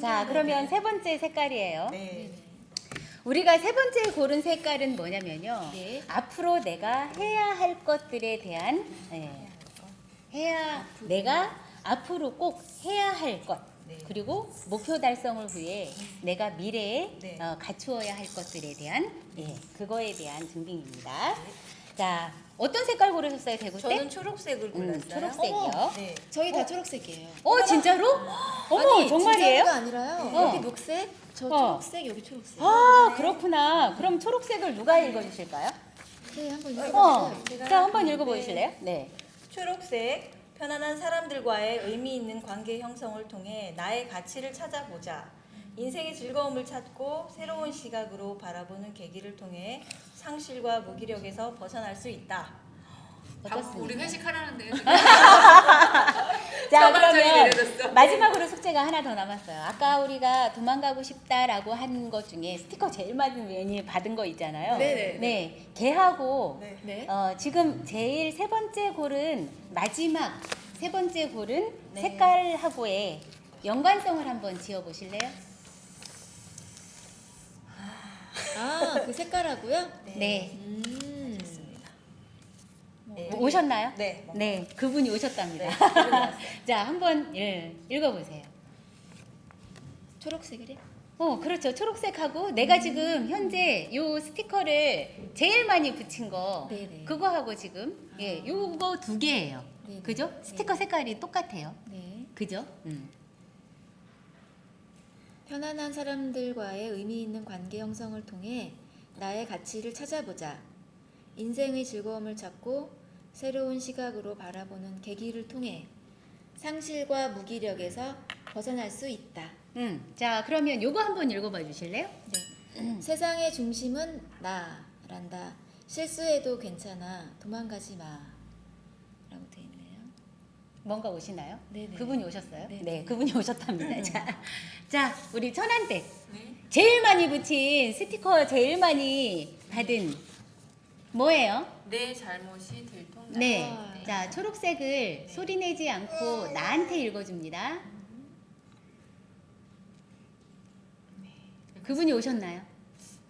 자, 그러면 세 번째 색깔이에요. 네. 우리가 세 번째 고른 색깔은 뭐냐면요. 네. 앞으로 내가 해야 할 것들에 대한 예, 해야 내가 앞으로 꼭 해야 할 것. 네. 그리고 목표 달성을 위해 내가 미래에 네. 어, 갖추어야 할 것들에 대한 예, 그거에 대한 증빙입니다. 자, 어떤 색깔 고르셨어요, 대구 때? 저는 초록색을 골랐어요. 음, 초록색이요. 네. 저희 다 초록색이에요. 어, 진짜로? 어머, 아니, 정말이에요? 진짜가 아니라요. 어. 여기 녹색, 저 어. 초록색, 여기 초록색. 아, 그렇구나. 그럼 초록색을 누가 읽어주실까요? 네, 한번 어, 읽어보세요. 자, 한번 네. 읽어보실래요? 네. 초록색 편안한 사람들과의 의미 있는 관계 형성을 통해 나의 가치를 찾아보자. 인생의 즐거움을 찾고 새로운 시각으로 바라보는 계기를 통해 상실과 무기력에서 벗어날 수 있다. 어떻습니까? 우리 회식하라는데. 자, 그러면. 마지막으로 숙제가 하나 더 남았어요. 아까 우리가 도망가고 싶다라고 한 것 중에 스티커 제일 많이 받은 거 있잖아요. 네네. 네, 걔하고 네. 네. 어, 지금 제일 세 번째 골은 마지막 세 번째 골은 네. 색깔하고의 연관성을 한번 지어 보실래요? 아, 그 색깔하고요? 네. 음. 좋습니다. 네. 뭐 오셨나요? 네. 네, 그분이 오셨답니다. 네. 자, 한번 예, 읽어보세요. 초록색이래? 어, 그렇죠. 초록색하고 내가 지금 현재 요 스티커를 제일 많이 붙인 거 네네. 그거하고 지금 예, 요거 두 개예요. 네네. 그죠? 스티커 색깔이 똑같아요. 네. 그죠? 음. 편안한 사람들과의 의미 있는 관계 형성을 통해 나의 가치를 찾아보자. 인생의 즐거움을 찾고 새로운 시각으로 바라보는 계기를 통해 상실과 무기력에서 벗어날 수 있다. 음. 자, 그러면 요거 한번 읽어 봐 주실래요? 네. 세상의 중심은 나란다. 실수해도 괜찮아. 도망가지 마. 라고 돼 있네요. 뭔가 오시나요? 네네. 그분이 오셨어요? 네네. 네, 그분이 오셨답니다. 자, 자, 우리 천안댁 네. 제일 많이 붙인 스티커 제일 많이 받은 뭐예요? 내 잘못이 들통나. 네. 아. 자, 초록색을 소리 내지 않고 나한테 읽어줍니다. 그분이 오셨나요?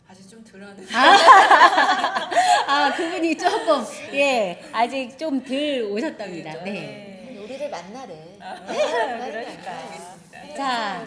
아직 좀 덜어는. 아, 그분이 조금, 예, 아직 좀 덜 오셨답니다. 네. 네. 우리를 만나래. 그러니까. 자,